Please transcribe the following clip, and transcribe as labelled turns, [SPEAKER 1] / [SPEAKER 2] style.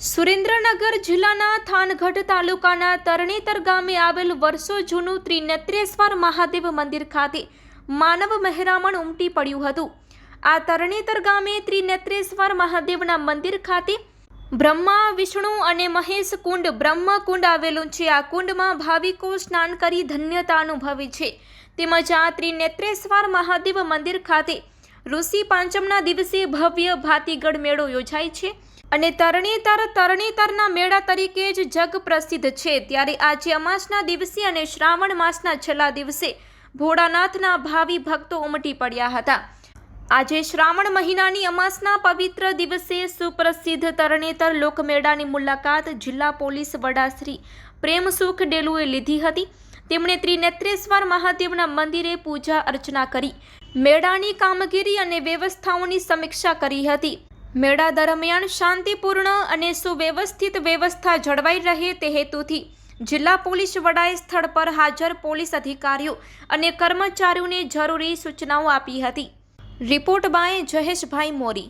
[SPEAKER 1] સુરેન્દ્રનગર જિલ્લાના થાનગઢ તાલુકાના તરણેતર ગામે આવેલ વર્ષો જૂનું ત્રિનેત્રેશ્વર મહાદેવ મંદિર ખાતે માનવ મહેરામણ ઉમટી પડ્યું હતું. આ તરણેતર ગામે ત્રિનેત્રેશ્વર મહાદેવના મંદિર ખાતે બ્રહ્મા, વિષ્ણુ અને મહેશ કુંડ બ્રહ્મ કુંડ આવેલું છે. આ કુંડમાં ભાવિકો સ્નાન કરી ધન્યતા અનુભવે છે. તેમજ આ ત્રિનેત્રેશ્વર મહાદેવ મંદિર ખાતે ઋષિ પાંચમના દિવસે ભવ્ય ભાતીગઢ મેળો યોજાય છે અને તરણેતર તરણેતરના મેળા તરીકે જ જગ પ્રસિદ્ધ છે. ત્યારે આજે અમાસના દિવસે અને શ્રાવણ માસના છેલ્લા દિવસે ભોળાનાથના ભાવિ ભક્તો ઉમટી પડ્યા હતા. આજે શ્રાવણ મહિનાની અમાસના પવિત્ર દિવસે સુપ્રસિદ્ધ તરણેતર લોકમેળાની મુલાકાત જિલ્લા પોલીસ વડા શ્રી પ્રેમસુખ ડેલુએ લીધી હતી. તેમણે ત્રિનેત્રેશ્વર મહાદેવના મંદિરે પૂજા અર્ચના કરી. મેળાની કામગીરી અને વ્યવસ્થાઓની સમીક્ષા કરી હતી. મેળા દરમિયાન શાંતિપૂર્ણ અને સુવ્યવસ્થિત વ્યવસ્થા જળવાઈ રહે તે હેતુથી જિલ્લા પોલીસ વડાએ સ્થળ પર હાજર પોલીસ અધિકારીઓ અને કર્મચારીઓને જરૂરી સૂચનાઓ આપી હતી. Report by Jayeshbhai Mori.